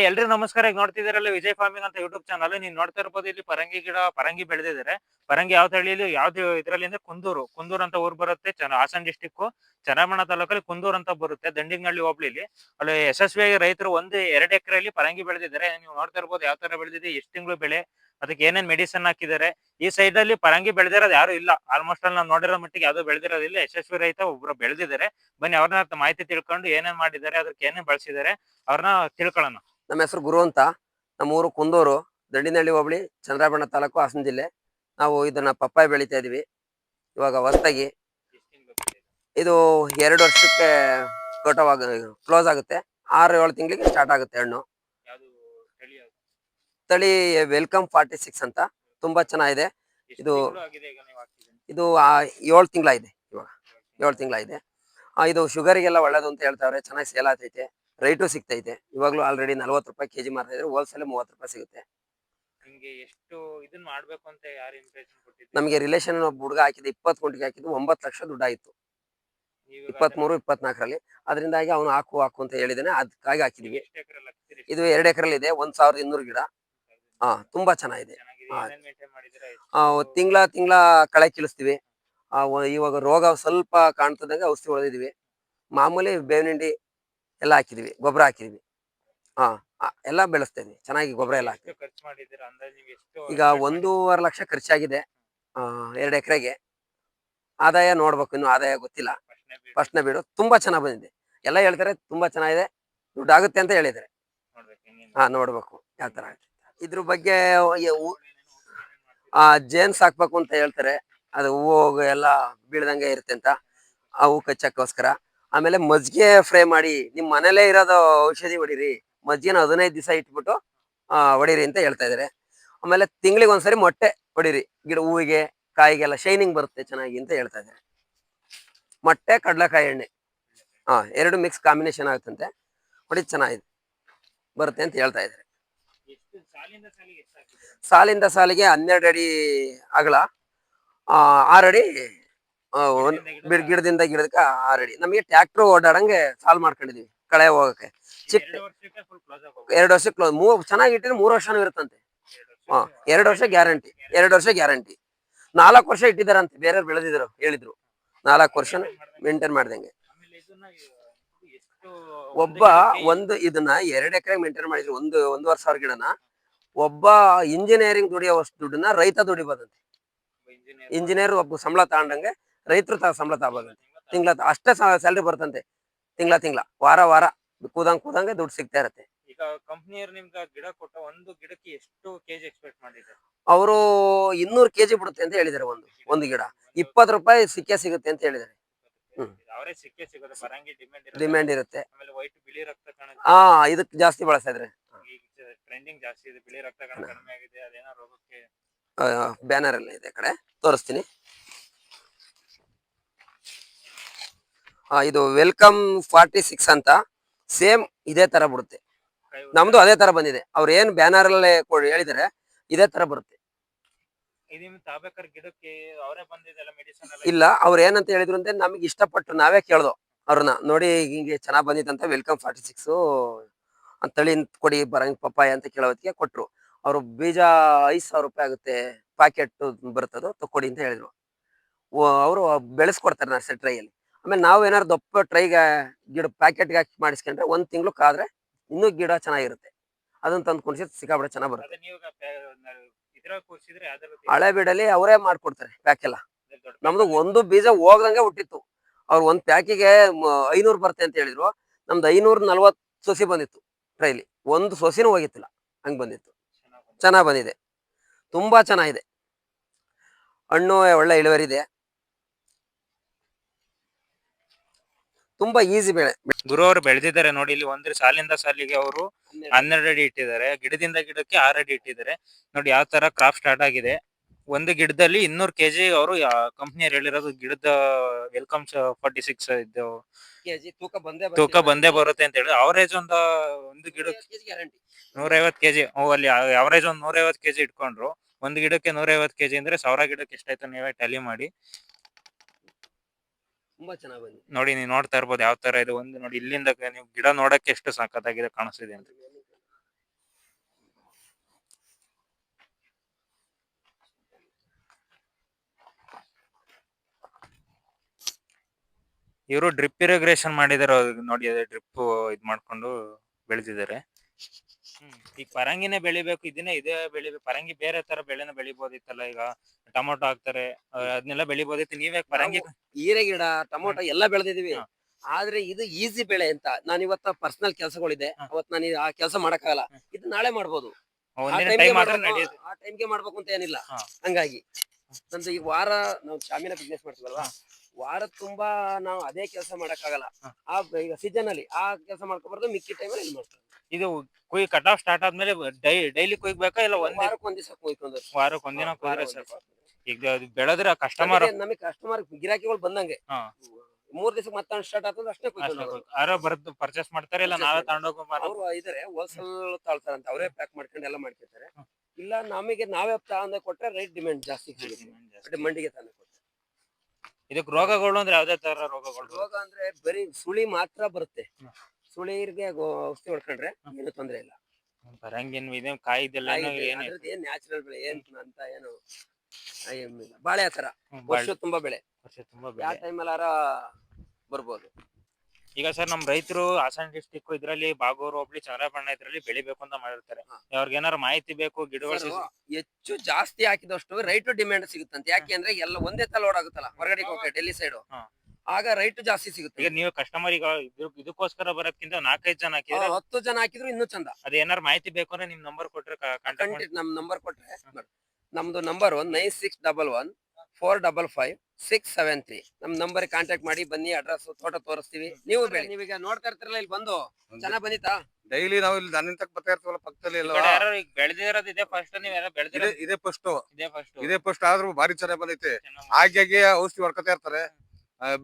Hi, ಎಲ್ರಿಗೂ ನಮಸ್ಕಾರ. ಈಗ ನೋಡ್ತಿದ್ದೀರಲ್ಲ ವಿಜಯ್ ಫಾರ್ಮಿಂಗ್ ಅಂತ ಯೂಟ್ಯೂಬ್ ಚಾನಲ್. ನೀವು ನೋಡ್ತಾ ಇರ್ಬೋದು, ಇಲ್ಲಿ ಪರಂಗಿ ಗಿಡ, ಪರಂಗಿ ಬೆಳೆದಿದ್ದಾರೆ. ಪರಂಗಿ ಯಾವ್ದು ಹಳ್ಳಿ ಯಾವ್ದು ಇದರಲ್ಲಿ ಅಂದ್ರೆ ಕುಂದೂರು. ಕುಂದೂರು ಅಂತ ಊರ್ ಬರುತ್ತೆ ಹಾಸನ್ ಡಿಸ್ಟಿಕ್ ಚನ್ನಮಣ ತಾಲೂಕಲ್ಲಿ ಕುಂದೂರು ಅಂತ ಬರುತ್ತೆ ದಂಡಿಗನಹಳ್ಳಿ ಹೋಬ್ಳಿಲಿ. ಅಲ್ಲಿ ಯಶಸ್ವಿಯಾಗಿ ರೈತರು ಒಂದು ಎರಡು ಎಕರೆಯಲ್ಲಿ ಪರಂಗಿ ಬೆಳೆದಿದ್ದಾರೆ. ನೀವು ನೋಡ್ತಾ ಇರ್ಬೋದು ಯಾವ ತರ ಬೆಳೆದಿದೆ, ಎಷ್ಟು ತಿಂಗಳು ಬೆಳೆ, ಅದಕ್ಕೆ ಏನೇನ್ ಮೆಡಿಸಿನ್ ಹಾಕಿದ್ದಾರೆ. ಈ ಸೈಡ್ ಅಲ್ಲಿ ಪರಂಗಿ ಬೆಳೆದಿರೋದು ಯಾರು ಇಲ್ಲ. ಆಲ್ಮೋಸ್ಟ್ ಅಲ್ಲಿ ನಾವು ನೋಡಿರೋ ಮಟ್ಟಿಗೆ ಯಾವ್ದು ಬೆಳೆದಿರೋದಿಲ್ಲ ಯಶಸ್ವಿ ರೈತ ಒಬ್ರು ಬೆಳೆದಿದ್ದಾರೆ. ಬನ್ನಿ, ಅವ್ರನ್ನ ಮಾಹಿತಿ ತಿಳ್ಕೊಂಡು ಏನೇನ್ ಮಾಡಿದ್ದಾರೆ, ಅದಕ್ಕೆ ಏನೇನ್ ಬಳಸಿದ್ದಾರೆ, ಅವ್ರನ್ನ ತಿಳ್ಕೊಳ್ಳೋಣ. ನಮ್ಮ ಹೆಸರು ಗುರು ಅಂತ. ನಮ್ಮ ಊರು ಕುಂದೂರು, ದಂಡಿನಹಳ್ಳಿ ಹೋಬಳಿ ಚಂದ್ರಾಬಣ್ಣ ತಾಲೂಕು ಹಾಸನ ಜಿಲ್ಲೆ. ನಾವು ಇದನ್ನ ಪಪ್ಪಾಯ ಬೆಳಿತಾ ಇದೀವಿ. ಇವಾಗ ಹೊಸದಾಗಿ ಇದು ಎರಡು ವರ್ಷಕ್ಕೆ ಕೋಟವಾಗ ಕ್ಲೋಸ್ ಆಗುತ್ತೆ. ಆರು, ಏಳು ತಿಂಗಳಿಗೆ ಸ್ಟಾರ್ಟ್ ಆಗುತ್ತೆ ಹಣ್ಣು. ತಳಿ ವೆಲ್ಕಮ್ ಫಾರ್ಟಿ ಸಿಕ್ಸ್ ಅಂತ. ತುಂಬಾ ಚೆನ್ನಾಗಿದೆ. ಇದು-? ಇದು ಏಳು ತಿಂಗಳಾಗಿದೆ ಇವಾಗ. ಏಳು ತಿಂಗಳಾಗಿದೆ. ಇದು ಶುಗರಿಗೆಲ್ಲ ಒಳ್ಳೇದು ಅಂತ ಹೇಳ್ತಾವ್ರೆ. ಚೆನ್ನಾಗಿ ಸೇಲ್ ಆಗ್ತೈತೆ ರೈಟು ಸಿಗ್ತೈತೆ. ಇವಾಗಲೂ ಆಲ್ರೆಡಿ ನಲ್ವತ್ತು ರೂಪಾಯಿ ಕೆಜಿ ಮಾರ್ತಾ ಇದ್ರೆ ಹೋಲ್ಸೇಲ್ ಮೂವತ್ತು ರೂಪಾಯಿ ಸಿಗುತ್ತೆ. ನಿಮ್ಗೆ ಎಷ್ಟು ಇದನ್ನ ಮಾಡ್ಬೇಕು ಅಂತ ಯಾರು ಇಂಪ್ರೆಷನ್ ಕೊಟ್ಟಿದ್ರು ನಮಗೆ ರಿಲೇಷನ್ ಒಬ್ಬ ಹುಡುಗ ಹಾಕಿದ ಇಪ್ಪತ್ತು ಗುಂಟಿಗೆ ಹಾಕಿದ್ದು ಒಂಬತ್ತು ಲಕ್ಷ ದುಡ್ಡು ಆಯಿತು. ನೀವು ಇಪ್ಪತ್ಮೂರು ಇಪ್ಪತ್ನಾಲ್ಕರಲ್ಲಿ. ಅದರಿಂದಾಗಿ ಅವನು ಹಾಕು ಹಾಕು ಅಂತ ಹೇಳಿದ್ದಾನೆ ಅದಕ್ಕಾಗಿ ಹಾಕಿದೀವಿ. ಎಷ್ಟು ಎಕರೆ ಹಾಕ್ತೀರಿ? ಇದು ಎರಡು ಎಕರೆಲ್ಲಿ ಇದೆ ಒಂದ್ ಸಾವಿರದ ಇನ್ನೂರು ಗಿಡ. ಹಾ ತುಂಬಾ ಚೆನ್ನಾಗಿದೆ. ಚೆನ್ನಾಗಿದೆ. ಹಾ. ಏನೇನ್ ಮೇಂಟೈನ್ ಮಾಡಿದ್ರೆ ತಿಂಗಳ ತಿಂಗಳ ಕಳೆ ಕೀಳಿಸ್ತೀವಿ. ಆ, ಇವಾಗ ರೋಗ ಸ್ವಲ್ಪ ಕಾಣ್ತದಂಗೆ ಔಷಧಿ ಹೊಡೆದಿದೀವಿ. ಮಾಮೂಲಿ ಬೇವಿನ ಹಿಂಡಿ ಎಲ್ಲ ಹಾಕಿದೀವಿ ಗೊಬ್ಬರ ಹಾಕಿದೀವಿ ಹಾ ಎಲ್ಲ ಬೆಳೆಸ್ತೇನೆ ಚೆನ್ನಾಗಿ ಗೊಬ್ಬರ ಎಲ್ಲ ಹಾಕ್ತೀವಿ. ಖರ್ಚು ಮಾಡಿದ್ದೀರಾ? ಅಂದಾಜು ನೀವು ಎಷ್ಟು ಈಗ ಒಂದೂವರೆ ಲಕ್ಷ ಖರ್ಚಾಗಿದೆ. ಆ, ಎರಡು ಎಕರೆಗೆ. ಆದಾಯ ನೋಡ್ಬೇಕು ಇನ್ನು ಆದಾಯ ಗೊತ್ತಿಲ್ಲ. ಫಸ್ಟ್ನ ಬೀಡು ತುಂಬಾ ಚೆನ್ನಾಗಿ ಬಂದಿದೆ. ಎಲ್ಲ ಹೇಳ್ತಾರೆ ತುಂಬಾ ಚೆನ್ನಾಗಿದೆ. ದುಡ್ಡು ಆಗುತ್ತೆ ಅಂತ ಹೇಳಿದ್ದಾರೆ. ನೋಡ್ಬೇಕು ಹೆಂಗೆ ಹಾ ನೋಡ್ಬೇಕು ಯಾವ ತರ ಆಗುತ್ತೆ ಇದ್ರ ಬಗ್ಗೆ ಹೂ- ಆ ಜೇನ್ ಸಾಕ್ಬೇಕು ಅಂತ ಹೇಳ್ತಾರೆ. ಅದು ಹೂವು ಎಲ್ಲ ಬೀಳ್ದಂಗೆ ಇರುತ್ತೆ ಅಂತ. ಆ ಹೂ ಕಚ್ಚಕ್ಕೋಸ್ಕರ. ಆಮೇಲೆ ಮಜ್ಜಿಗೆ ಫ್ರೈ ಮಾಡಿ ನಿಮ್ಮ ಮನೇಲೆ ಇರೋದು ಔಷಧಿ ಹೊಡಿರಿ. ಮಜ್ಜಿಗೆನ ಹದಿನೈದು ದಿವಸ ಇಟ್ಬಿಟ್ಟು ಹೊಡೀರಿ ಅಂತ ಹೇಳ್ತಾ ಇದಾರೆ. ಆಮೇಲೆ ತಿಂಗಳಿಗೆ ಒಂದ್ಸರಿ ಮೊಟ್ಟೆ ಹೊಡೀರಿ. ಗಿಡ, ಹೂವಿಗೆ, ಕಾಯಿಗೆಲ್ಲ ಶೈನಿಂಗ್ ಬರುತ್ತೆ ಚೆನ್ನಾಗಿ ಅಂತ ಹೇಳ್ತಾ ಇದ್ದಾರೆ ಮೊಟ್ಟೆ, ಕಡಲೆಕಾಯಿ ಎಣ್ಣೆ. ಹಾ ಎರಡು ಮಿಕ್ಸ್ ಕಾಂಬಿನೇಷನ್ ಆಗುತ್ತಂತೆ. ಹೊಡಿ ಚೆನ್ನಾಗಿದೆ. ಬರುತ್ತೆ ಅಂತ ಹೇಳ್ತಾ ಇದ್ದಾರೆ ಸಾಲಿಂದ ಸಾಲಿಗೆ ಹನ್ನೆರಡು ಅಡಿ ಅಗಲ. ಆರಡಿ ಗಿಡದಿಂದ ಗಿಡದಕ್ಕ ಆರು ಅಡಿ ನಮಗೆ ಟ್ರ್ಯಾಕ್ಟರ್ ಓಡಾಡಂಗೆ ಸಾಲ್ ಮಾಡ್ಕೊಂಡಿದೀವಿ ಕಳೆ ಹೋಗಕ್ಕೆ. ಚಿಕ್ಕ ಎರಡು ವರ್ಷ ಕ್ಲೋಸ್ ಮೂರ್ ಚೆನ್ನಾಗಿ ಇಟ್ಟಿದ್ರೆ ಮೂರು ವರ್ಷನೂ ಇರುತ್ತಂತೆ. ಹಾ ಎರಡು ವರ್ಷ ಗ್ಯಾರಂಟಿ. ಎರಡು ವರ್ಷ ಗ್ಯಾರಂಟಿ. ನಾಲ್ಕು ವರ್ಷ ಇಟ್ಟಿದಾರಂತೆ. ಬೇರೆಯವ್ರು ಬೆಳೆದಿದ್ರು ಹೇಳಿದ್ರು. ನಾಲ್ಕು ವರ್ಷ ಮೇಂಟೈನ್ ಮಾಡ್ದಂಗೆ. ಒಬ್ಬ ಒಂದು ಇದನ್ನ ಎರಡು ಎಕರೆ ಮೇಂಟೈನ್ ಮಾಡಿದ್ರು. ಒಂದು ಒಂದೂವರೆ ಸಾವಿರ ಗಿಡನ. ಒಬ್ಬ ಇಂಜಿನಿಯರಿಂಗ್ ದುಡಿಯೋ ದುಡ್ಡನ್ನ ರೈತ ದುಡಿಬೋದಂತೆ. ಇಂಜಿನಿಯರ್ ಒಬ್ಬ ಸಂಬಳ ತಗೊಂಡಂಗೆ ರೈತರು ತ ಸಂಬಳ ತಗೋದಂತೆ ತಿಂಗಳ ಅಷ್ಟೇ ಸ್ಯಾಲ್ರಿ ಬರ್ತಂತೆ. ತಿಂಗಳ ತಿಂಗಳ. ವಾರ ವಾರ ಕೂದಂಗ್ ಕೂದಂಗೆ ದುಡ್ಡು ಸಿಗ್ತಾ ಇರತ್ತೆ. ಈಗ ಕಂಪ್ನಿಯವ್ರು ನಿಮ್ಗೆ ಗಿಡ ಕೊಟ್ಟ ಒಂದು ಗಿಡಕ್ಕೆ ಎಷ್ಟು ಕೆಜಿ ಎಕ್ಸ್ಪೆಕ್ಟ್ ಮಾಡಿದ್ದಾರೆ ಅವರು ಇನ್ನೂರು ಕೆಜಿ ಬಿಡುತ್ತೆ ಅಂತ ಹೇಳಿದ್ದಾರೆ ಒಂದು ಒಂದು ಗಿಡ. ಇಪ್ಪತ್ತು ರೂಪಾಯಿ ಸಿಕ್ಕೇ ಸಿಗುತ್ತೆ ಅಂತ ಹೇಳಿದಾರೆ. ಹ್ಮ್. ಡಿಮ್ಯಾಂಡ್ ಇರುತ್ತೆ. ವೈಟ್ ಬಿಳಿ ರಕ್ತ ಆ ಇದಕ್ಕೆ ಜಾಸ್ತಿ ಬಳಸ್ತಾ ಇದ್ರೆ. ಟ್ರೆಂಡಿಂಗ್ ಜಾಸ್ತಿ ಇದೆ. ಬಿಳಿ ರಕ್ತ ಕಣ ಕಡಿಮೆ ಆಗಿದೆ. ಅದೇನೋ ರೋಗಕ್ಕೆ ಬ್ಯಾನರ್ ಎಲ್ಲ ಇದೆ ಕಡೆ. ತೋರಿಸ್ತೀನಿ ಆ, ಇದು ವೆಲ್ಕಮ್ ಫಾರ್ಟಿ ಸಿಕ್ಸ್ ಅಂತ ಸೇಮ್ ಇದೇ ತರ ಬಿಡುತ್ತೆ. ನಮ್ದು ಅದೇ ತರ ಬಂದಿದೆ. ಅವ್ರು ಏನ್ ಬ್ಯಾನರ್ ಅಲ್ಲೇ ಹೇಳಿದರೆ ಇದೇ ತರ ಬರುತ್ತೆ ಇಲ್ಲ ಅವ್ರು ಏನಂತ ಹೇಳಿದ್ರು ಅಂದ್ರೆ ನಮಗೆ ಇಷ್ಟಪಟ್ಟು ನಾವೇ ಕೇಳ್ದೋ ಅವ್ರನ್ನ. ನೋಡಿ ಹಿಂಗೆ ಚೆನ್ನಾಗ್ ಬಂದಿತ್ತಂತ ವೆಲ್ಕಮ್ ಫಾರ್ಟಿ ಸಿಕ್ಸ್ ತಳಿ ಕೊಡಿ ಬರಂಗ್ ಪಪ್ಪಾಯ ಅಂತ ಕೇಳೋದಕ್ಕೆ ಕೊಟ್ರು. ಅವರು ಬೀಜ ಐದ್ ಸಾವಿರ ರೂಪಾಯಿ ಆಗುತ್ತೆ ಪ್ಯಾಕೆಟ್ ಬರ್ತದೋ ತಕ್ಕೊಡಿ ಅಂತ ಹೇಳಿದ್ರು. ಅವರು ಬೆಳೆಸ್ಕೊಡ್ತಾರೆ ನರ್ಸರಿ ಟ್ರೈಯಲ್ಲಿ. ಆಮೇಲೆ ನಾವು ಏನಾದ್ರು ದಪ್ಪ ಟ್ರೈಗೆ ಗಿಡ ಪ್ಯಾಕೆಟ್ಗೆ ಹಾಕಿ ಮಾಡಿಸ್ಕೊಂಡ್ರೆ ಒಂದು ತಿಂಗಳು ಕಾದ್ರೆ ಇನ್ನೂ ಗಿಡ ಚೆನ್ನಾಗಿರುತ್ತೆ. ಅದನ್ನ ತಂದು ಕುಣಿಸಿ ಸಿಕ್ಕಾಬಿಡ ಚೆನ್ನಾಗಿ ಬರುತ್ತೆ. ಹಳೆ ಬೀಡಲ್ಲಿ ಅವರೇ ಮಾಡ್ಕೊಡ್ತಾರೆ ಪ್ಯಾಕ್ ಎಲ್ಲ ನಮ್ದು ಒಂದು ಬೀಜ ಹೋಗ್ದಂಗೆ ಹುಟ್ಟಿತ್ತು. ಅವ್ರು ಒಂದು ಪ್ಯಾಕಿಗೆ ಐನೂರು ಬರುತ್ತೆ ಅಂತ ಹೇಳಿದ್ರು. ನಮ್ದು ಐನೂರ ನಲ್ವತ್ತು ಸೊಸಿ ಬಂದಿತ್ತು ಟ್ರೈಲಿ. ಒಂದು ಸೊಸಿನೂ ಹೋಗಿತ್ತಿಲ್ಲ. ಹಂಗೆ ಬಂದಿತ್ತು. ಚೆನ್ನಾಗಿ ಬಂದಿದೆ. ತುಂಬ ಬಂದಿದೆ. ತುಂಬಾ ಚೆನ್ನಾಗಿದೆ. ಹಣ್ಣು ಒಳ್ಳೆ ಇಳುವರಿ ಇದೆ. ತುಂಬಾ ಈಸಿ ಬೆಳೆ. ಗುರು ಅವರು ಬೆಳೆದಿದ್ದಾರೆ ನೋಡಿ ಇಲ್ಲಿ ಒಂದ್ರ ಸಾಲಿಂದ ಸಾಲಿಗೆ ಅವರು ಹನ್ನೆರಡು. ಅಡಿ ಇಟ್ಟಿದ್ದಾರೆ. ಗಿಡದಿಂದ ಗಿಡಕ್ಕೆ ಆರ್ ಅಡಿ ಇಟ್ಟಿದ್ದಾರೆ. ನೋಡಿ ಯಾವ ತರ ಕ್ರಾಪ್ ಸ್ಟಾರ್ಟ್ ಆಗಿದೆ. ಒಂದು ಗಿಡದಲ್ಲಿ ಇನ್ನೂರು ಕೆಜಿ ಅವರು ಕಂಪ್ನಿಯವ್ರು ಹೇಳಿರೋದು ಗಿಡದ ವೆಲ್ಕಮ್ ಫಾರ್ಟಿ ಸಿಕ್ಸ್ ಇದ್ದು ಕೆಜಿ ತೂಕ ಬಂದೇ ತೂಕ ಬಂದೇ ಬರುತ್ತೆ ಅಂತ ಹೇಳಿ ಅವರೇಜ್ ಒಂದು ಒಂದು ಗಿಡಕ್ಕೆ ಗ್ಯಾರಂಟಿ ನೂರೈವತ್ ಕೆಜಿ ಅಲ್ಲಿ ಅವರೇಜ್ ಒಂದ್ ನೂರೈವತ್ ಕೆಜಿ ಇಟ್ಕೊಂಡ್ರು. ಒಂದು ಗಿಡಕ್ಕೆ ನೂರೈವತ್ ಕೆಜಿ ಅಂದ್ರೆ ಸಾವಿರ ಗಿಡಕ್ಕೆ ಎಷ್ಟಾಯ್ತು ನೀವೇ ಟ್ಯಾಲಿ ಮಾಡಿ. ತುಂಬಾ ಚೆನ್ನಾಗಿ ಬಂದಿದೆ. ನೋಡಿ, ನೀವು ನೋಡ್ತಾ ಇರ್ಬೋದು ಯಾವ ತರ ಇದೆ ಒಂದು ನೋಡಿ, ಇಲ್ಲಿಂದ ನೀವು ಗಿಡ ನೋಡಕ್ಕೆ ಎಷ್ಟು ಸಖತ್ತಾಗಿದೆ ಕಾಣಿಸ್ತಿದೆ ಅಂತ. ಇವರು ಡ್ರಿಪ್ ಇರಿಗ್ರೇಷನ್ ಮಾಡಿದಾರೆ ನೋಡಿ ಅದೇ ಡ್ರಿಪ್ ಇದು ಮಾಡ್ಕೊಂಡು ಬೆಳೆದಿದ್ದಾರೆ. ಈಗ ಪರಂಗಿನೇ ಬೆಳಿಬೇಕು ಇದನ್ನೇ ಇದೇ ಬೆಳಿಬೇಕು ಪರಂಗಿ ಬೇರೆ ತರ ಬೆಳೆನ ಬೆಳಿಬೋದಿತ್ತಲ್ಲ ಈಗ ಟೊಮೊಟೊ ಹಾಕ್ತಾರೆ ಅದನ್ನೆಲ್ಲ ಬೆಳಿಬೋದಿತ್ತು ನೀವೇ ಪರಂಗಿ ಹೀರೆ ಗಿಡ ಟೊಮೊಟೊ ಎಲ್ಲ ಬೆಳೆದಿದೀವಿ ಆದ್ರೆ ಇದು ಈಸಿ ಬೆಳೆ ಅಂತ ನಾನು ಇವತ್ತ ಪರ್ಸನಲ್ ಕೆಲಸಗಳಿದೆ. ಅವತ್ ನಾನು ಆ ಕೆಲಸ ಮಾಡಕ್ಕಾಗಲ್ಲ. ಇದು ನಾಳೆ ಮಾಡ್ಬೋದು. ಆ ಟೈಮ್ಗೆ ಟೈಮ್ ಮಾಡ್ಬೇಕು, ಅಂತ ಏನಿಲ್ಲ. ಹಂಗಾಗಿ ನಂದು ಈ ವಾರ ನಾವು ಶಾಮಿನ ಬಿಸ್ನೆಸ್ ಮಾಡ್ತೀವಲ್ವಾ. ವಾರ ತುಂಬಾ ನಾವು ಅದೇ ಕೆಲಸ ಮಾಡಕ್ಕಾಗಲ್ಲ. ಆ ಈಗ ಸೀಸನ್ ಅಲ್ಲಿ ಆ ಕೆಲಸ ಮಾಡ್ಕೊಬಾರ್ದು ಮಿಕ್ಕಿ ಟೈಮಲ್ಲಿ ಇಲ್ಲಿ ಮಾಡ್ತಾರೆ. ಇದು ಕುಯ್ ಕಟ್ ಆಫ್ ಸ್ಟಾರ್ಟ್ ಆದ್ಮೇಲೆ ಡೈಲಿ ಕುಯ್ಬೇಕಾ ಇಲ್ಲ ಒಂದ್ ವಾರಕ್ಕೆ ಒಂದ್ ದಿವಸ ಕೊಯ್ಕೊಂಡು ವಾರಕ್ಕೆ ಒಂದಿನ ಕುಯ್ದ್ರೆ ಸಾಕು ಈಗ ಅದು ಬೆಳೆದ್ರೆ ಕಸ್ಟಮರ್ ನಮಗೆ ಕಸ್ಟಮರ್ ಗಿರಾಕಿಗಳು ಬಂದಂಗೆ. ಹಾ. ಮೂರ್ ದಿವಸ ಮತ್ತೆ ಸ್ಟಾರ್ಟ್ ಆಗ್ತದೆ ಅಷ್ಟೇ ಕೊಯ್ಕೊಂಡು. ಯಾರೋ ಬರ್ದು ಪರ್ಚೇಸ್ ಮಾಡ್ತಾರೆ ಇಲ್ಲ ನಾವೇ ತಗೊಂಡೋಗೋ ಅವ್ರು ಇದಾರೆ ಹೋಲ್ಸೇಲ್ ತಾಳ್ತಾರಂತ. ಅವರೇ ಪ್ಯಾಕ್ ಮಾಡ್ಕೊಂಡು ಎಲ್ಲ ಮಾಡ್ಕೊತಾರೆ ಹ್ಮ್. ಇಲ್ಲ ನಮಗೆ ನಾವೇ ತಗೊಂಡ ಕೊಟ್ರೆ ರೈಟ್ ಡಿಮ್ಯಾಂಡ್ ಜಾಸ್ತಿ ಮಂಡಿಗೆ ತಂದು ಕೊಡ್ತಾರೆ ಇದಕ್ ರೋಗಗಳು ಅಂದ್ರೆ ಯಾವ್ದೇ ತರ ರೋಗಗಳು ರೋಗ ಅಂದ್ರೆ ಬರೀ ಸುಳಿ ಮಾತ್ರ ಬರುತ್ತೆ. ಹ್ಮ್. ಸುಳಿಗೆ ಗೋ- ಔಷಧಿ ಹೊಡ್ಕೊಂಡ್ರೆ. ಏನು ತೊಂದ್ರೆ ಇಲ್ಲ. ಪರಂಗಿನ್ ಇದೆ ಕಾಯಿದೆಲ್ಲ ಏನು ಅದ್ರದ್ದು ಏನ್ ನ್ಯಾಚುರಲ್ ಬೆಳೆ ಏನ್ ಅಂತ ಏನು ಬಾಳೆ ಆತರ ತರ ಹ್ಮ್, ವರ್ಷ ತುಂಬಾ ಬೆಳೆ. ವರ್ಷ ತುಂಬಾ ಯಾವ ಬೆಳೆ. ಟೈಮಲ್ಲಾರ ಬರ್ಬೋದು. ಈಗ ಸರ್ ನಮ್ ರೈತರು ಹಾಸನ ಡಿಸ್ಟಿಕ್ ಇದ್ರಲ್ಲಿ ಬಾಗೂರು ಹೋಬಳಿ ಚಂದ್ರಪಣ್ಣ ಇದ್ರಲ್ಲಿ ಬೆಳಿಬೇಕು ಅಂತ ಮಾಡಿರ್ತಾರೆ. ಹಾ. ಅವ್ರಿಗೆ ಏನಾರು ಮಾಹಿತಿ ಬೇಕು ಗಿಡಗಳು ಸರ್, ಹೆಚ್ಚು ಜಾಸ್ತಿ ಹಾಕಿದಷ್ಟು ರೈಟ್ ಡಿಮ್ಯಾಂಡ್ ಸಿಗುತ್ತಂತೆ. ಯಾಕೆ ಅಂದ್ರೆ ಎಲ್ಲ ಒಂದೇ ತಲೋಡ್ ಲೋಡ್ ಆಗುತ್ತಲ್ಲ. ಹೊರಗಡೆ ಹೋಗ್ತಾರೆ ಡೆಲ್ಲಿ ಸೈಡ್ ಹಾ. ಆಗ ರೈಟ್ ಜಾಸ್ತಿ ಸಿಗುತ್ತೆ. ಈಗ ನೀವು ಕಸ್ಟಮರ್ ಈಗ ಇದ್ರ- ಇದಕ್ಕೋಸ್ಕರ ಬರೋಕ್ಕಿಂತ ನಾಲ್ಕೈದು ಜನ ಹಾಕಿದ್ರೆ ಹತ್ತು ಜನ ಹಾಕಿದ್ರು ಇನ್ನೂ ಚಂದ. ಅದ ಏನಾರು ಮಾಹಿತಿ ಬೇಕು ಅಂದ್ರೆ ನಿಮ್ ನಂಬರ್ ಕೊಟ್ರೆ ಕಾಂಟ್ಯಾಕ್ಟ್ ನಮ್ ನಂಬರ್ ಕೊಟ್ರೆ ನೋಡಿ. ನಮ್ದು number one nine six double one four double five six seven three ನಮ್ ನಂಬರ್ ಕಾಂಟ್ಯಾಕ್ಟ್ ಮಾಡಿ ಬನ್ನಿ ಅಡ್ರೆಸ್ ತೋಟ ತೋರಿಸ್ತೀವಿ. ನೀವು ಬೆಳೆ ನೀವೀಗ ನೋಡ್ತಾ ಇರ್ತಿರಲ್ಲ ಇಲ್ಲಿ ಬಂದು. ಚೆನ್ನಾಗ್ ಬಂದಿತ್ತಾ? ಡೈಲಿ ನಾವು ಇಲ್ಲಿ ನನ್ನ ತಕ್ಕ ಬರ್ತಾ ಇರ್ತೀವಲ್ಲ ಪಕ್ಕದಲ್ಲಿ ಎಲ್ಲ ಯಾರು ಈಗ ಬೆಳೆದಿರೋದು ಇದೆ ಫಸ್ಟ್ ನೀವ್ ಯಾರೋ ಇದೇ ಬೆಳೆದಿರೋದು ಇದೇ ಫಸ್ಟ್ ಇದೆ ಫಸ್ಟ್ ಇದೇ ಫಸ್ಟ್ ಆದ್ರೂ ಭಾರಿ ಚೆನ್ನಾಗಿ ಬಂದೈತೆ. ಹಾಗಾಗಿ ಔಷಧಿ ಹೊಡ್ಕೊತಾ ಇರ್ತಾರೆ.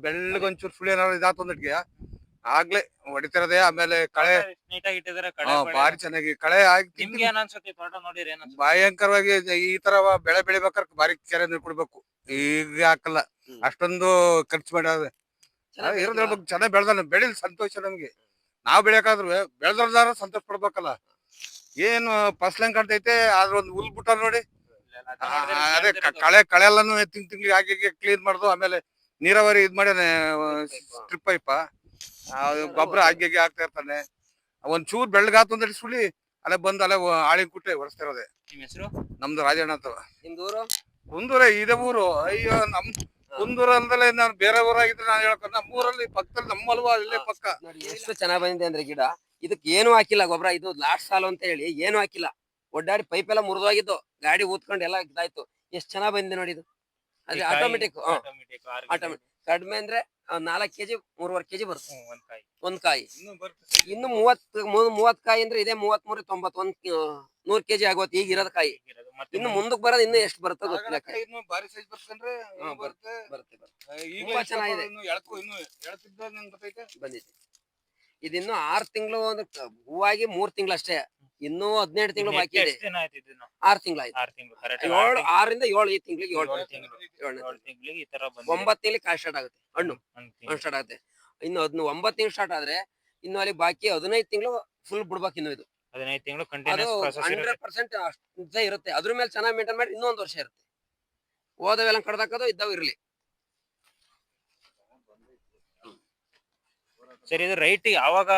ಬೆಳ್ಳಗೊಂಚೂರು ಸುಳಿ ಏನಾದ್ರು ಇದಾತು ಒಂದಿಟ್ಗೆ ಆಗ್ಲೇ ಹೊಡಿತಿರೋದೇ ಆಮೇಲೆ ಕಳೆ ನೀಟಾಗಿ ಇಟ್ಟಿದ್ದಾರೆ ಹಾ, ಕಳೆ ಬೆಳೆ. ಭಾರಿ ಚೆನ್ನಾಗಿ ಕಳೆ ಆಗಿ ನಿಮ್ಗೆ ಏನ್ ಅನ್ಸುತ್ತೆ ಈ ತೋಟ ನೋಡಿರಿ ಏನ್ ಅನ್ಸುತ್ತೆ? ಭಯಂಕರವಾಗಿ ಈ ತರ ಬೆಳೆ ಬೆಳಿಬೇಕಾದ್ರೆ ಬಾರಿ ಕೆರೆ ನೀರು ಕೊಡ್ಬೇಕು. ಈಗ ಹಾಕಲ್ಲ. ಹ್ಮ್. ಅಷ್ಟೊಂದು ಖರ್ಚು ಮಾಡ್ಯಾರ ಚೆನ್ನಾಗ್ ಇರೋದ್ ಬೆಳೆದ್ವಾ? ಹೇಳ್ಬೇಕು ಚೆನ್ನಾಗಿ ಬೆಳ್ದಾನ ಬೆಳಿಲ್ ಸಂತೋಷ ನಮ್ಗೆ. ನಾವ್ ಬೆಳೆಯಕಾದ್ರು ಬೆಳೆದಾರ ಸಂತೋಷ ಪಡ್ಬೇಕಲ್ಲ. ಏನು ಫಸ್ಲಂಗ್ ಹೆಂಗ್ ಕಾಣ್ತೈತೆ ಆದ್ರ ಒಂದು ಹುಲ್ ಬಿಟ್ಟ ನೋಡಿ. ಆ, ಅದೇ ಕ- ಕಳೆ ಕಳೆ ಎಲ್ಲಾನು ತಿಂಗ್ ತಿಂಗ್ಳಿಗೆ ಹಾಕಿ ಕ್ಲೀನ್ ಮಾಡ್ದು ಆಮೇಲೆ ನೀರಾವರಿ ಇದ್ ಮಾಡ್ಯಾನೆ ಸ್ಟ್ರಿಪ್ ಪೈಪ. ಗೊಬ್ಬರ ಹಾಕಿ ಹಾಕ್ತಾ ಇರ್ತಾನೆ. ಒಂದ್ ಚೂರ್ ಬೆಳ್ಳಗಾತು ಅಂದ್ರೆ ಸುಳಿ ಅಲ್ಲೇ ಬಂದ್ ಅಲ್ಲೇ ಆಳಿ ಕುಟ್ಟೆ ಒರೆಸ್ತಾ ಇರೋದೆ ಹೆಸರು? ನಮ್ದು ರಾಜಣ್ಣ ಅಂತ ಊರು? ಕುಂದೂರ ಇದೇ ಊರು. ಅಯ್ಯೋ ನಮ್ ಕುಂದೂರ ಅಂದ್ರೆ ನಾನು ಬೇರೆ ಊರಾಗಿದ್ರೆ ನಾನು ಹೇಳ್ಕೊಂಡು ನಮ್ಮ ಊರಲ್ಲಿ ಪಕ್ಕದಲ್ಲಿ ನಮ್ಮಲ್ವಾ ಅಲ್ಲೇ ಪಕ್ಕ. ನೋಡಿ ಎಷ್ಟು ಚೆನ್ನಾಗ್ ಬಂದಿದೆ ಅಂದ್ರೆ ಗಿಡ. ಇದಕ್ಕೆ ಏನು ಹಾಕಿಲ್ಲ ಗೊಬ್ಬರ ಇದು ಲಾಸ್ಟ್ ಸಾಲು ಅಂತ ಹೇಳಿ ಏನು ಹಾಕಿಲ್ಲ. ಒಡ್ಡಾಡಿ ಪೈಪ್ ಎಲ್ಲ ಮುರಿದೋಗಿದ್ದು. ಗಾಡಿ ಊದ್ಕೊಂಡು ಎಲ್ಲ ಇದಾಯ್ತು. ಎಷ್ಟ್ ಚೆನ್ನಾಗ್ ಬಂದಿದೆ ನೋಡಿ ಇದು. ಅದೇ ಆಟೋಮೆಟಿಕ್ ಆಟೋಮೆಟಿಕ್ ಆಟೋಮೆಟಿಕ್ ಕಡಿಮೆ ಅಂದ್ರೆ ನಾಲ್ಕು ಕೆಜಿ ಮೂರುವರೆ ಕೆಜಿ ಬರುತ್ತೆ. ಒಂದ್ ಕಾಯಿ. ಒಂದ್ ಕಾಯಿ. ಇನ್ನೂ ಮೂವತ್ ಮೂವತ್ ಕಾಯಿ ಅಂದ್ರೆ ಇದೆ ಮೂವತ್ ಮೂರು ತೊಂಬತ್ ಒಂದ್ ನೂರ್ ಕೆಜಿ ಆಗೋತ್ ಈಗ ಇರೋದ್ ಕಾಯಿ. ಇನ್ನು ಮುಂದಕ್ ಬರೋದ್ ಇನ್ನು ಎಷ್ಟು ಬರುತ್ತೆ ಗೊತ್ತಿಲ್ಲ ಸೈಜ್ ಬರ್ತಂದ್ರೆ ಬರುತ್ತೆ ಬರುತ್ತೆ ತುಂಬಾ ಚೆನ್ನಾಗಿದೆ. ಬಂದಿದೆ. ಇದಿನ್ನು ಆರ್ ತಿಂಗಳು ಹೂವಾಗಿ ಮೂರ್ ತಿಂಗಳು ಅಷ್ಟೇ ಇನ್ನೂ ಹದಿನೆಂಟು ತಿಂಗಳು ಬಾಕಿ ಇದೆ. ಎಷ್ಟ್ ದಿನ ಆಯ್ತು ಇದನ್ನು ಆರ್ ತಿಂಗಳಾಯ್ತು. ಆರ್ ತಿಂಗಳು ಕರೆಕ್ಟ್ ಏಳು ಈ ತಿಂಗಳಿಗೆ ಏಳು ತಿಂಗಳು. ಏಳನೇ ಏಳು ತಿಂಗಳಿಗೆ. ಈ ತರ. ಒಂಬತ್ತು ತಿಂಗಳಿಗೆ ಕಾಯಿ ಸ್ಟಾರ್ಟ್ ಆಗುತ್ತೆ. ಹಣ್ಣು. ಹಣ್ಣು ಸ್ಟಾರ್ಟ್ ಆಗುತ್ತೆ. ಇನ್ನು ಹದ್ನ ಒಂಬತ್ತು ತಿಂಗಳು ಸ್ಟಾರ್ಟ್ ಆದ್ರೆ ಇನ್ನು ಅಲ್ಲಿ ಬಾಕಿ ಹದಿನೈದು ತಿಂಗಳು ಫುಲ್ ಬಿಡ್ಬೇಕು ಇನ್ನು ಇದು. ಹದಿನೈದು ತಿಂಗಳು ಕಂಟಿನ್ಯೂಸ್ ಹಂಡ್ರೆಡ್ ಪರ್ಸೆಂಟ್ ಅಷ್ಟೇ ಇರುತ್ತೆ. ಅದ್ರ ಮೇಲೆ ಚೆನ್ನಾಗಿ ಮೇಂಟೈನ್ ಮಾಡಿ ಇನ್ನೊಂದು ವರ್ಷ ಇರುತ್ತೆ. ಓದವೆಲ್ಲ ಕಡ್ದಾಕೋದು ಇದ್ದಾವ ಇರ್ಲಿ. ಸರಿ ಇದು ರೈಟ್ ಯಾವಾಗ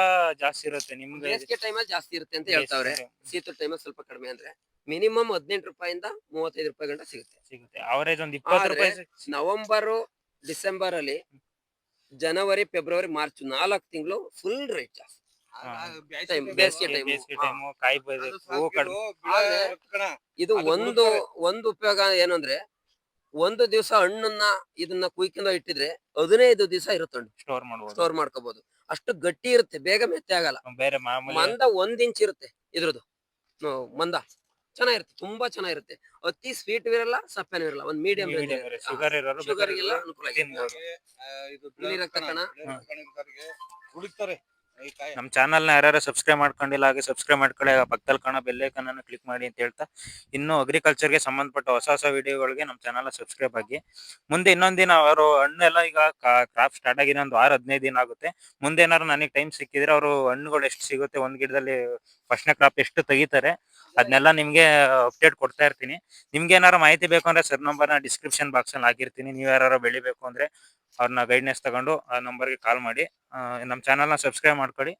ಜಾಸ್ತಿ ಇರುತ್ತೆ ನಿಮ್ಗೆ ಬೇಸಿಗೆ ಟೈಮಲ್ಲಿ ಜಾಸ್ತಿ ಇರುತ್ತೆ ಅಂತ ಹೇಳ್ತಾವ್ರೆ. ಶೀತ ಟೈಮಲ್ಲಿ ಸ್ವಲ್ಪ ಕಡಿಮೆ ಅಂದ್ರೆ ಮಿನಿಮಮ್ ಹದಿನೆಂಟು ರೂಪಾಯಿಂದ ಮೂವತ್ತೈದು ರೂಪಾಯಿ ಗಂಟ ಸಿಗುತ್ತೆ. ಸಿಗುತ್ತೆ. ಅವರೇಜ್ ಒಂದ್ ಇಪ್ಪತ್ತು ರೂಪಾಯಿ ನವೆಂಬರ್ ಡಿಸೆಂಬರ್ ಅಲ್ಲಿ ಜನವರಿ ಫೆಬ್ರವರಿ ಮಾರ್ಚ್ ನಾಲ್ಕು ತಿಂಗಳು ಫುಲ್ ರೇಟ್ ಜಾಸ್ತಿ. ಇದು ಒಂದು ಒಂದು ಉಪಯೋಗ ಏನಂದ್ರೆ ಅಂದ್ರೆ ಒಂದು ದಿವಸ ಹಣ್ಣನ್ನ ಇದನ್ನ ಕುಯ್ಕಿಂದ ಇಟ್ಟಿದ್ರೆ ಹದಿನೈದು ದಿವಸ ಇರುತ್ತೆ ಹಣ್ಣು ಸ್ಟೋರ್ ಮಾಡಬಹುದು ಸ್ಟೋರ್ ಮಾಡ್ಕೋಬಹುದು ಅಷ್ಟು ಗಟ್ಟಿ ಇರುತ್ತೆ ಬೇಗ ಮೆತ್ತೆ ಆಗಲ್ಲ. ಬೇರೆ ಮಾಮೂಲಿ ಮಂದ ಒಂದ್ ಇಂಚ್ ಇರುತ್ತೆ ಇದ್ರದ್ದು. ಹ್ಮ್, ಮಂದ. ಚೆನ್ನಾಗಿರುತ್ತೆ ತುಂಬಾ ಚೆನ್ನಾಗಿರುತ್ತೆ. ಅತಿ ಸ್ವೀಟ್ ಇರಲ್ಲ ಸಪ್ಪೆನೂ ಇರಲ್ಲ ಒಂದ್ ಮೀಡಿಯಂ ಶುಗರ್ ಇರೋರು ಶುಗರ್ ಗೆಲ್ಲ ಅನುಕೂಲ ಆಗಿದೆ. ತಿನ್ಬೋದು. ರಕ್ತ ಕಣ. ನಮ್ಮ ಚಾನಲ್ನ ಯಾರ್ಯಾರು ಸಬ್ಸ್ಕ್ರೈಬ್ ಮಾಡ್ಕೊಂಡಿಲ್ಲ ಹಾಗೆ ಸಬ್ಸ್ಕ್ರೈಬ್ ಮಾಡ್ಕೊಳ್ಳಿ ಪಕ್ಕದಲ್ಲಿ ಕಾಣೋ ಬೆಲ್ ಐಕನ್ ಅನ್ನು ಕ್ಲಿಕ್ ಮಾಡಿ ಅಂತ ಹೇಳ್ತಾ ಇನ್ನು ಅಗ್ರಿಕಲ್ಚರ್ಗೆ ಸಂಬಂಧಪಟ್ಟ ಹೊಸ ಹೊಸ ವಿಡಿಯೋಗಳಿಗೆ ನಮ್ಮ ಚಾನಲ್ ಸಬ್ಸ್ಕ್ರೈಬ್ ಆಗಿ. ಮುಂದೆ ಇನ್ನೊಂದ್ ದಿನ ಅವರು ಹಣ್ಣೆಲ್ಲ ಈಗ ಕ್ರಾಪ್ ಸ್ಟಾರ್ಟ್ ಆಗಿದೆ ಒಂದು ವಾರ ಹದಿನೈದು ದಿನ ಆಗುತ್ತೆ. ಮುಂದೆ ಏನಾದ್ರು ನನಗೆ ಟೈಮ್ ಸಿಕ್ಕಿದ್ರೆ ಅವರು ಹಣ್ಣುಗಳು ಎಷ್ಟು ಸಿಗುತ್ತೆ, ಒಂದ್ ಗಿಡದಲ್ಲಿ ಫಸ್ಟ್ನೇ ಕ್ರಾಪ್ ಎಷ್ಟು ತೆಗಿತಾರೆ ಅದನ್ನೆಲ್ಲ ನಿಮಗೆ ಅಪ್ಡೇಟ್ ಕೊಡ್ತಾ ಇರ್ತೀನಿ. ನಿಮ್ಗೆ ಏನಾರು ಮಾಹಿತಿ ಬೇಕು ಅಂದ್ರೆ ಸರ್ ನಂಬರ್ನ ಡಿಸ್ಕ್ರಿಪ್ಷನ್ ಬಾಕ್ಸ್ ಅಲ್ಲಿ ಹಾಕಿರ್ತೀನಿ. ನೀವು ಯಾರು ಬೆಳಿಬೇಕು ಅಂದ್ರೆ ಅವ್ರನ್ನ ಗೈಡ್ನೆಸ್ ತಗೊಂಡು ಆ ನಂಬರ್ಗೆ ಕಾಲ್ ಮಾಡಿ. ನಮ್ಮ ಚಾನಲ್ನ ಸಬ್ಸ್ಕ್ರೈಬ್ ಮಾಡ್ಕೊಳ್ಳಿ.